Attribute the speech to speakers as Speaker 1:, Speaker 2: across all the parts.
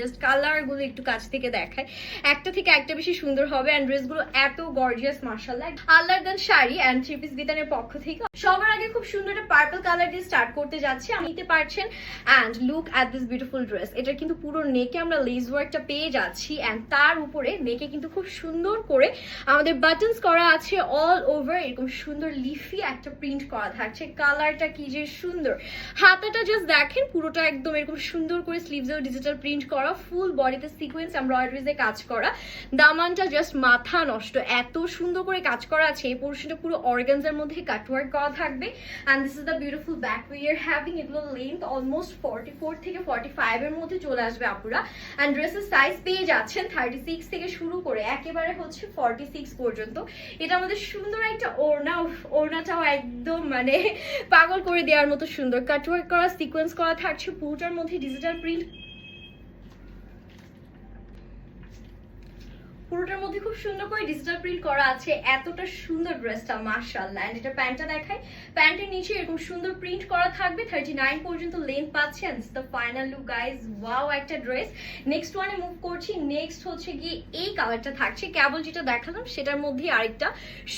Speaker 1: Just কালারগুলো একটু কাছ থেকে দেখায় একটা থেকে একটা বেশি সুন্দর হবে অ্যান্ড ড্রেসগুলো এত গর্জিয়াস মার্শাল্লাহ আল্লাহর দান শাড়ি অ্যান্ড থ্রি পিস বিতানের পক্ষ থেকে। সবার আগে খুব সুন্দর একটা পার্পল কালার দিয়ে স্টার্ট করতে যাচ্ছি। নিতে পারছেন and look at this beautiful dress এটা কিন্তু পুরো নেকে আমরা লেস ওয়ার্কটা পেয়ে যাচ্ছি অ্যান্ড তার উপরে নেকে কিন্তু খুব সুন্দর করে আমাদের বাটনস করা আছে অল ওভার এরকম সুন্দর লিফি একটা প্রিন্ট করা থাকছে। কালারটা কি যে সুন্দর। হাতাটা জাস্ট দেখেন, পুরোটা একদম এরকম সুন্দর করে স্লিভসেও ডিজিটাল প্রিন্ট করা। ফুল বডিতে সিকোয়েন্স এমব্রয়ডারিজে কাজ করা। দামানটা জাস্ট মাথা নষ্ট। এত সুন্দর করে কাজ করা আছে, এই পোর্শনটা পুরো অর্গানজার মধ্যে কাটওয়ার্ক করা থাকবে। And this is the beautiful back we are having এগুলো লেন্থ অলমোস্ট ফর্টি ফোর থেকে ফর্টি ফাইভ এর মধ্যে চলে আসবে আপুরা। অ্যান্ড ড্রেসের সাইজ পেয়ে যাচ্ছেন থার্টি সিক্স থেকে শুরু করে একেবারে হচ্ছে ফর্টি সিক্স পর্যন্ত। এটা আমাদের সুন্দর একটা ওড়না, ওড়নাটাও একদম মানে পাগল করে দেওয়ার মতো সুন্দর। কাটওয়ার্ক করা সিকোয়েন্স করা থাকছে, পুরোটার মধ্যে ডিজিটাল প্রিন্ট পুরোটার মধ্যে খুব সুন্দর করে ডিজিটাল প্রিন্ট করা আছে। এতটা সুন্দর ড্রেসটা মার্শাল্লাহ এন্ড এটা প্যান্টটা দেখাই। প্যান্টের নিচে এরকম সুন্দর প্রিন্ট করা থাকবে। থার্টি নাইন পর্যন্ত লেন্থ পাচ্ছেন the final look guys wow একটা ড্রেস নেক্সট ওয়ানে মুভ করছি। নেক্সট হচ্ছে গিয়ে এই কালারটা থাকছে। কেবল যেটা দেখালাম, সেটার মধ্যে আরেকটা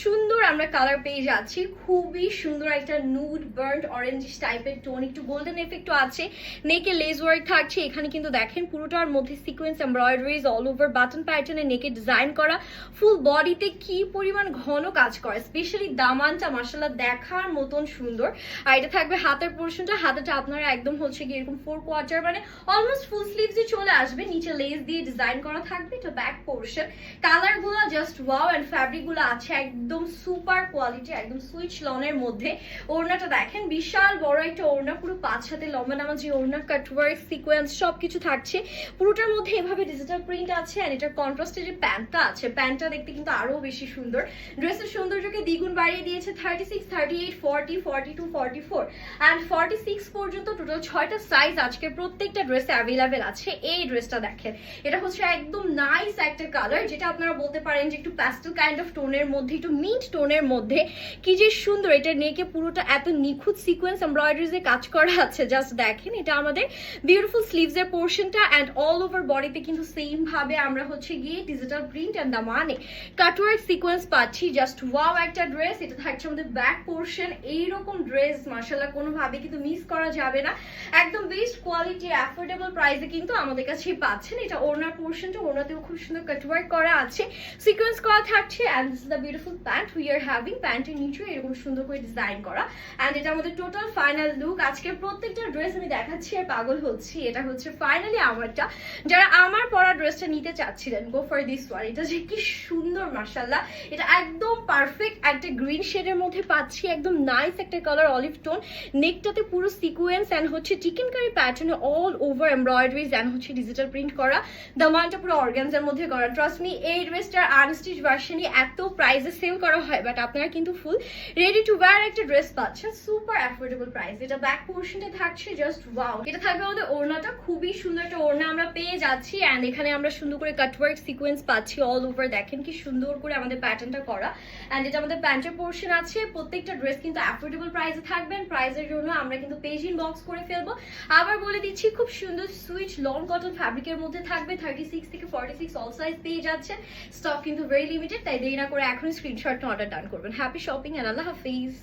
Speaker 1: সুন্দর আমরা কালার পেয়ে যাচ্ছি। খুবই সুন্দর একটা নুড বার্ন্ড অরেঞ্জ টাইপের টোন একটু গোল্ডেন এফেক্টও আছে। নেকে লেজ ওয়ার্ক থাকছে। এখানে কিন্তু দেখেন, পুরোটার মধ্যে sequence embroideries all over button প্যাটার্নে নেকে ডিজাইন করা ফুল বডিতে কি পরিমাণ ঘন কাজ করে স্পেশালি দামানটা মাসাল্লাহ দেখার মতন সুন্দর। আর এটা থাকবে হাতের পোর্শনটা হাতেটা আপনারা একদম হচ্ছে কি এরকম ফোর কোয়ার্টার মানে অলমোস্ট ফুল স্লিভসে চলে আসবে, নিচে লেস দিয়ে ডিজাইন করা থাকবে, এটা ব্যাক পোর্শন কালারগুলো জাস্ট ওয়াও এন্ড ফ্যাব্রিকগুলো আছে একদম সুপার কোয়ালিটি একদম সুইচ লনের মধ্যে। ওড়নাটা দেখেন, বিশাল বড় একটা ওড়না, পুরো পাঁচ হাতে লম্বা নামা যে ওড়না কাটওয়ার্ক সিকোয়েন্স সবকিছু থাকছে। পুরোটার মধ্যে এভাবে ডিজিটাল প্রিন্ট আছে আর এটার কন্ট্রাস্টে যে প্যান্টটা আছে। প্যান্টটা দেখতে কিন্তু আরও বেশি সুন্দর। ড্রেসের সৌন্দর্যকে দ্বিগুণ বাড়িয়ে দিয়েছে thirty six thirty eight forty forty two forty four and forty six পর্যন্ত টোটাল ছয়টা সাইজ আজকে প্রত্যেকটা ড্রেসে অ্যাভেলেবেল আছে। এই ড্রেসটা দেখেন। এটা হচ্ছে একদম নাইস একটা কালার যেটা আপনারা বলতে পারেন যে একটু প্যাস্টেল কাইন্ড অফ টোনের মধ্যে, একটু মিন্ট টোনের মধ্যে। কি যে সুন্দর এটা নেকে পুরোটা এত নিখুঁত সিকোয়েন্স এমব্রয়ডারিজে কাজ করা আছে। জাস্ট দেখেন, এটা আমাদের বিউটিফুল স্লিভস এর পোর্শনটা অ্যান্ড অল ওভার বডিতে কিন্তু সেম ভাবে আমরা হচ্ছে গিয়ে ডিজিটাল প্রিন্ট অ্যান্ড মানে কাটওয়ার্ক সিকোয়েন্স পাচ্ছি জাস্ট ওয়াও একটা ড্রেস এটা থাকছে আমাদের ব্যাক পোর্শন এইরকম ড্রেস মার্শাল্লাহ কোনোভাবে কিন্তু মিস করা যাবে না। একদম বেস্ট কোয়ালিটি অ্যাফোর্ডেবল প্রাইসে কিন্তু আমাদের কাছেই পাচ্ছেন। এটা ওড়নার পোর্শনটা ওড়নাতেও খুব সুন্দর কাটওয়ার্ক করা আছে। সিকোয়েন্স করা থাকছে and this the beautiful pant we are having প্যান্টের নিচেও এরকম সুন্দর করে ডিজাইন করা। অ্যান্ড এটা আমাদের টোটাল ফাইনাল লুক আজকে প্রত্যেকটা ড্রেস আমি দেখাচ্ছি, আর পাগল হচ্ছি। এটা হচ্ছে ফাইনালি আমারটা। যারা আমার পরা ড্রেসটা নিতে চাচ্ছিলেন গো ফর দিস এটা যে কি সুন্দর মার্শাল্লাহ এটা একদম পারফেক্ট একটা গ্রিন শেডের মধ্যে পাচ্ছি, একদম নাইস একটা কালার অলিভ টোন নেকটাতে পুরো সিকোয়েন্স অ্যান্ড হচ্ছে চিকেন কারি প্যাটার্নে অল ওভার এমব্রয়ডারিজ অ্যান্ড হচ্ছে ডিজিটাল প্রিন্ট করা। দামানটা পুরো মধ্যে করা। ট্রাস্ট মি এই ড্রেসটার আনস্টিচ এত প্রাইসে সেল করা হয় বাট আপনারা কিন্তু ফুল রেডি টু ওয়্যার একটা ড্রেস পাচ্ছেন। সুপার অ্যাফোর্ডেবল প্রাইস এটা ব্যাক পোর্শনটা থাকছে জাস্ট ওয়াও এটা থাকবে আমাদের ওড়নাটা। খুবই সুন্দর একটা ওড়না আমরা পেয়ে যাচ্ছি। অ্যান্ড এখানে আমরা সুন্দর করে কাটওয়ার্ক সিকোয়েন্স পাচ্ছি। অল ওভার দেখেন কি সুন্দর করে আমাদের প্যাটার্নটা করা। অ্যান্ড এটা আমাদের প্যান্টের পোর্শন আছে, প্রত্যেকটা ড্রেস কিন্তু অ্যাফোর্ডেবল প্রাইসে থাকবেন। প্রাইসের জন্য আমরা কিন্তু পেজ বক্স করে ফেলব। আবার বলে দিচ্ছি, খুব সুন্দর সুইচ লং কটন ফ্যাব্রিকের মধ্যে থাকবে। থার্টি সিক্স থেকে ফর্টি সিক্স অল সাইজ পেয়ে যাচ্ছে। স্টক কিন্তু ভেরি লিমিটেড তাই দেরি না করে এখন স্ক্রিনশটটা অর্ডার ডান করবেন। হ্যাপি শপিং অ্যান্ড আল্লাহ হাফিজ।